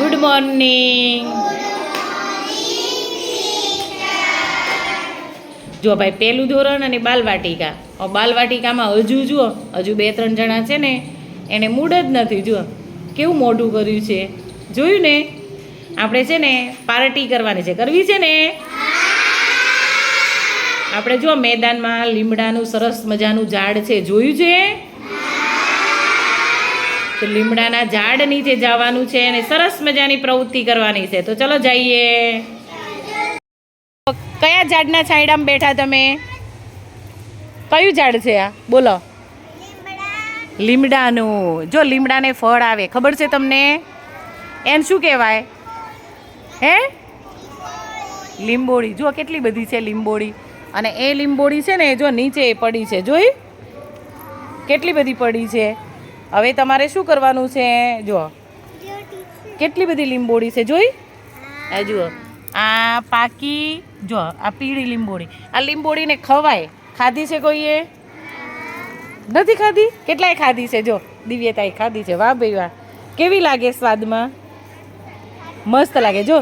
Good morning જો ભાઈ, પહેલું ધોરણ અને બાલવાટિકા. બાલવાટિકામાં હજુ જુઓ, હજુ બે ત્રણ જણા છે ને, એને મૂડ જ નથી, જુઓ. કેવું મોઢું કર્યું છે? જોયું ને? આપણે છે ને, પાર્ટી કરવાની છે. કરવી છે ને? આપણે જો મેદાનમાં લીમડાનું સરસ મજાનું ઝાડ છે. જોયું છે? તો લીમડાના ઝાડ નીચે જવાનું છે અને સરસ મજાની પ્રવૃત્તિ કરવાની છે. તો ચલો જઈએ. કયા ઝાડના છાંયડામાં બેઠા તમે? કયું ઝાડ છે આ? બોલો. લીમડાનું. જો લીમડાને ફળ આવે. ખબર છે તમને? એને શું કહેવાય? હે? લીંબોળી. જો કેટલી બધી છે લીંબોડી અને એ લીંબોડી છે ને, જો નીચે પડી છે. જોઈ? કેટલી બધી પડી છે? હવે તમારે શું કરવાનું છે? જુઓ. કેટલી બધી લીંબોડી છે? જોઈ? આ જુઓ. આ પાકી જો આ પીળી લીંબોડી આ લીંબોડીને ખવાય. ખાધી છે કોઈએ નથી ખાધી? કેટલાય ખાધી છે? જો દિવ્યતાએ ખાધી છે. વાહ ભાઈ વાહ. કેવી લાગે સ્વાદમાં? મસ્ત લાગે. જો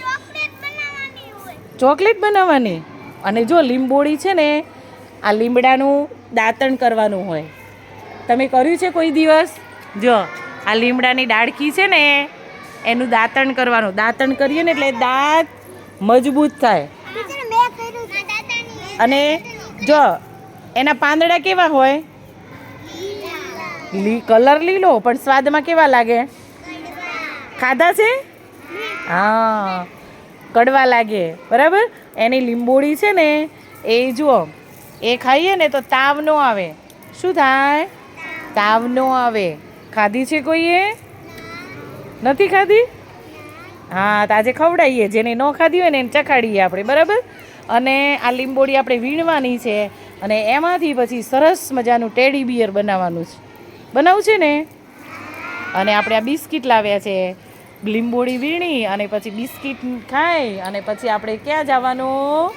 ચોકલેટ બનાવવાની. અને જો લીંબોડી છે ને આ લીમડાનું દાંતણ કરવાનું હોય. તમે કર્યું છે કોઈ દિવસ? જો, આ લીમડાની ડાળખી છે ને, એનું દાંતણ કરવાનું. દાંતણ કરીએ ને એટલે દાંત મજબૂત થાય. અને જો, એના પાંદડા કેવા હોય? લી, કલર લીલો, પણ સ્વાદમાં કેવા લાગે? ખાધા છે? હા, કડવા લાગે. બરાબર? એની લીંબોળી છે ને, એ જુઓ, એ ખાઈએ ને તો તાવ ન આવે. શું થાય? તાવ ન આવે. ખાધી છે કોઈએ? નથી ખાધી? હા, તો આજે ખવડાવીએ જેને ન ખાધી હોય ને એને ચખાડીએ આપણે, બરાબર? અને આ લીંબોડી આપણે વીણવાની છે અને એમાંથી પછી સરસ મજાનું ટેડી બિયર બનાવવાનું છે. બનાવું છે ને? અને આપણે આ બિસ્કિટ લાવ્યા છે. લીંબોડી વીણી અને પછી બિસ્કિટ ખાઈ અને પછી આપણે ક્યાં જવાનું?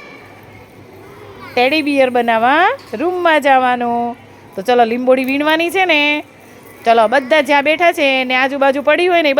ટેડી બિયર બનાવવા રૂમમાં જવાનું. તો ચલો લીંબોડી વીણવાની છે ને? ચલો બધા જ્યાં બેઠા છે ને આજુબાજુ પડી હોય ને